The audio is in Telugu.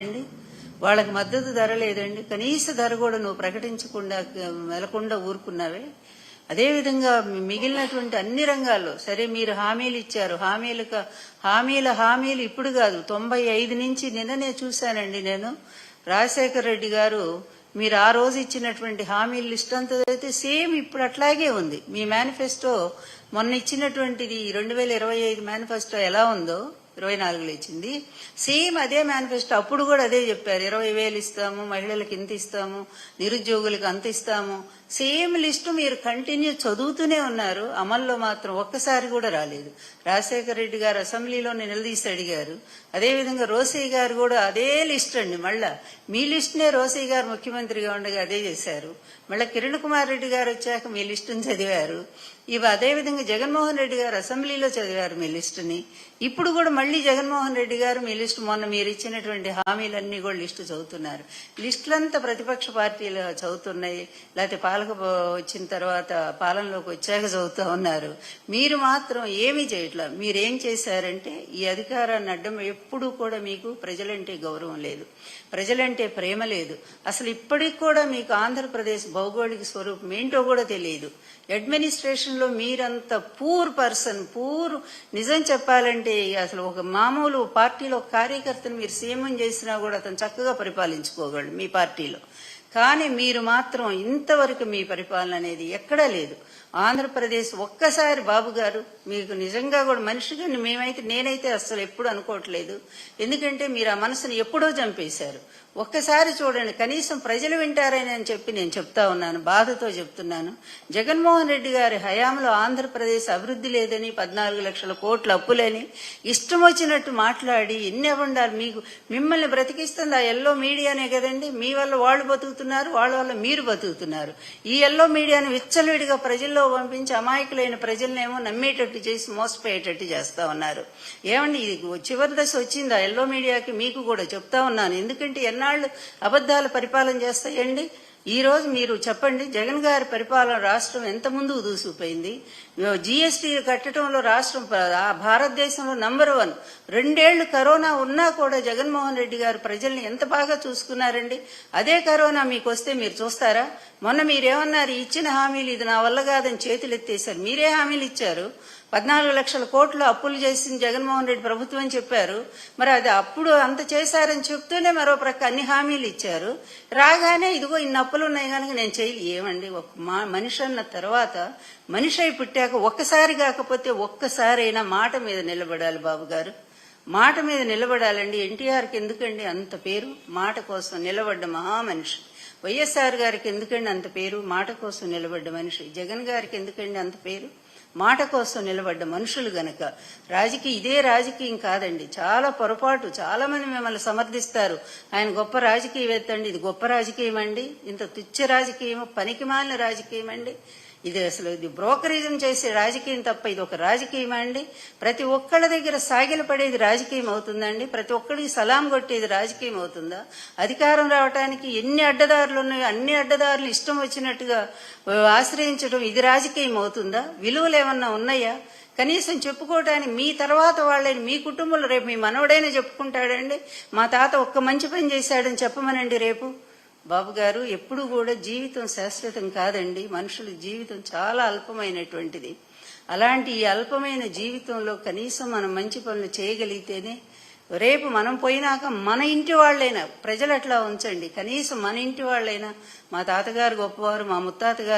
అండి? వాళ్ళకి మద్దతు ధర లేదండి. కనీస ధర కూడా నువ్వు ప్రకటించకుండా వెళ్ళకుండా ఊరుకున్నావే. అదేవిధంగా మిగిలినటువంటి అన్ని రంగాల్లో సరే మీరు హామీలు ఇచ్చారు. హామీలకు హామీల హామీలు ఇప్పుడు కాదు. తొంభై ఐదు నుంచి నిన్ననే చూశానండి నేను. రాజశేఖర రెడ్డి గారు మీరు ఆ రోజు ఇచ్చినటువంటి హామీల లిస్ట్ అంతా అయితే సేమ్ ఇప్పుడు అట్లాగే ఉంది. మీ మేనిఫెస్టో మొన్న ఇచ్చినటువంటిది రెండు వేల ఇరవై ఐదు మేనిఫెస్టో ఎలా ఉందో ఇరవై నాలుగులో ఇచ్చింది. సేమ్ అదే మేనిఫెస్టో అప్పుడు కూడా అదే చెప్పారు. ఇరవై వేలు ఇస్తాము మహిళలకు ఇంత ఇస్తాము నిరుద్యోగులకు అంత ఇస్తాము. సేమ్ లిస్టు మీరు కంటిన్యూ చదువుతూనే ఉన్నారు. అమల్లో మాత్రం ఒక్కసారి కూడా రాలేదు. రాజశేఖర రెడ్డి గారు అసెంబ్లీలోనే నిలదీసి అడిగారు. అదేవిధంగా రోసయ్య గారు కూడా అదే లిస్ట్ అండి. మళ్ళా మీ లిస్ట్నే రోసయ్య గారు ముఖ్యమంత్రిగా ఉండగా అదే చేశారు. మళ్ళీ కిరణ్ కుమార్ రెడ్డి గారు వచ్చాక మీ లిస్టును చదివారు. ఇవి అదేవిధంగా జగన్మోహన్ రెడ్డి గారు అసెంబ్లీలో చదివారు మీ లిస్టుని. ఇప్పుడు కూడా మళ్ళీ జగన్మోహన్ రెడ్డి గారు మీ లిస్టు మొన్న మీరు ఇచ్చినటువంటి హామీలన్నీ కూడా లిస్టు చదువుతున్నారు. లిస్టులంతా ప్రతిపక్ష పార్టీలు చదువుతున్నాయి లేకపోతే పాలక వచ్చిన తర్వాత పాలనలోకి వచ్చాక చదువుతూ ఉన్నారు. మీరు మాత్రం ఏమీ చేయట్లా? మీరేం చేశారంటే ఈ అధికారాన్ని అడ్డం ఎప్పుడూ కూడా మీకు ప్రజలంటే గౌరవం లేదు. ప్రజలంటే ప్రేమ లేదు. అసలు ఇప్పటికి కూడా మీకు ఆంధ్రప్రదేశ్ భౌగోళిక స్వరూపం ఏంటో కూడా తెలియదు. అడ్మినిస్ట్రేషన్ లో మీరంత పూర్ పర్సన్ పూర్ నిజం చెప్పాలంటే అసలు ఒక మామూలు పార్టీలో కార్యకర్తను మీరు సీఎం చేసినా కూడా అతను చక్కగా పరిపాలించుకోగలడు మీ పార్టీలో. కానీ మీరు మాత్రం ఇంతవరకు మీ పరిపాలన అనేది ఎక్కడా లేదు. ఆంధ్రప్రదేశ్ ఒక్కసారి బాబు గారు మీకు నిజంగా కూడా మనిషిగా మేమైతే నేనైతే అసలు ఎప్పుడు అనుకోవట్లేదు. ఎందుకంటే మీరు ఆ మనసుని ఎప్పుడో చంపేశారు. ఒక్కసారి చూడండి కనీసం ప్రజలు వింటారని అని చెప్పి నేను చెప్తా ఉన్నాను బాధతో చెప్తున్నాను. జగన్మోహన్ రెడ్డి గారి హయాంలో ఆంధ్రప్రదేశ్ అభివృద్ధి లేదని పద్నాలుగు లక్షల కోట్ల అప్పులని ఇష్టం వచ్చినట్టు మాట్లాడి ఎన్ని అవ్వండాలి మీకు మిమ్మల్ని బ్రతికిస్తుంది ఆ ఎల్లో మీడియానే కదండి మీ వల్ల వాళ్ళు బతుకుతున్నారు వాళ్ళ వల్ల మీరు బతుకుతున్నారు. ఈ ఎల్లో మీడియాను విచ్చలవిడిగా ప్రజల్లో పంపించి అమాయకులైన ప్రజలనేమో నమ్మేటట్టు చేసి మోసపోయేటట్టు చేస్తా ఉన్నారు. ఏమండి ఇది చివరి దశ వచ్చింది? ఆ ఎల్లో మీడియాకి మీకు కూడా చెప్తా ఉన్నాను. ఎందుకంటే ఎన్నాళ్ళు అబద్ధాలు పరిపాలన చేస్తాయండి? ఈ రోజు మీరు చెప్పండి జగన్ గారి పరిపాలన రాష్ట్రం ఎంత ముందుకు దూసుకుపోయింది? జీఎస్టీ కట్టడంలో రాష్ట్రం ఆ భారతదేశంలో నంబర్ వన్ రెండేళ్ళు కరోనా ఉన్నా కూడా జగన్మోహన్ రెడ్డి గారు ప్రజల్ని ఎంత బాగా చూసుకున్నారండి? అదే కరోనా మీకు వస్తే మీరు చూస్తారా? మొన్న మీరేమన్నారు ఇచ్చిన హామీలు ఇది నా వల్ల కాదని చేతులు ఎత్తేసారు మీరే హామీలు ఇచ్చారు. పద్నాలుగు లక్షల కోట్లు అప్పులు చేసిన జగన్మోహన్ రెడ్డి ప్రభుత్వం అని చెప్పారు. మరి అది అప్పుడు అంత చేశారని చెప్తూనే మరో ప్రక్క అన్ని హామీలు ఇచ్చారు. రాగానే ఇదిగో ఇన్ని అప్పులు ఉన్నాయి కనుక నేను చేయలే. ఏమండి ఒక మా మనిషి అన్న తర్వాత మనిషి అయి పుట్టాక ఒక్కసారి కాకపోతే ఒక్కసారైనా మాట మీద నిలబడాలి బాబు గారు. మాట మీద నిలబడాలండి. ఎన్టీఆర్కి ఎందుకండి అంత పేరు? మాట కోసం నిలబడ్డ మహామనిషి వైఎస్ఆర్ గారికి ఎందుకండి అంత పేరు? మాట కోసం నిలబడ్డ మనిషి. జగన్ గారికి ఎందుకండి అంత పేరు? మాట కోసం నిలబడ్డ మనుషులు గనక రాజకీయ ఇదే రాజకీయం కాదండి. చాలా పొరపాటు. చాలా మంది మిమ్మల్ని సమర్థిస్తారు. ఆయన గొప్ప రాజకీయవేత్త అండి ఇది గొప్ప రాజకీయం అండి ఇంత తుచ్చ రాజకీయం పనికి మాలిన రాజకీయం అండి ఇది అసలు ఇది బ్రోకరిజం చేసే రాజకీయం తప్ప ఇది ఒక రాజకీయం అండి? ప్రతి ఒక్కళ్ళ దగ్గర సాగిల పడేది రాజకీయం అవుతుందండి? ప్రతి ఒక్కరికి సలాం కొట్టేది రాజకీయం అవుతుందా? అధికారం రావడానికి ఎన్ని అడ్డదారులు ఉన్నాయో అన్ని అడ్డదారులు ఇష్టం వచ్చినట్టుగా ఆశ్రయించడం ఇది రాజకీయం అవుతుందా? విలువలు ఏమన్నా ఉన్నాయా? కనీసం చెప్పుకోవటానికి మీ తర్వాత వాళ్ళని మీ కుటుంబంలో రేపు మీ మనవడైనా చెప్పుకుంటాడండి? మా తాత ఒక్క మంచి పని చేశాడని చెప్పమనండి రేపు. బాబు గారు ఎప్పుడు కూడా జీవితం శాశ్వతం కాదండి. మనుషుల జీవితం చాలా అల్పమైనటువంటిది. అలాంటి ఈ అల్పమైన జీవితంలో కనీసం మనం మంచి పనులు చేయగలిగితేనే రేపు మనం పోయినాక మన ఇంటి వాళ్ళైనా ప్రజలు అట్లా ఉంచండి. కనీసం మన ఇంటి వాళ్ళైనా మా తాతగారు గొప్పవారు మా ముత్తాత గారు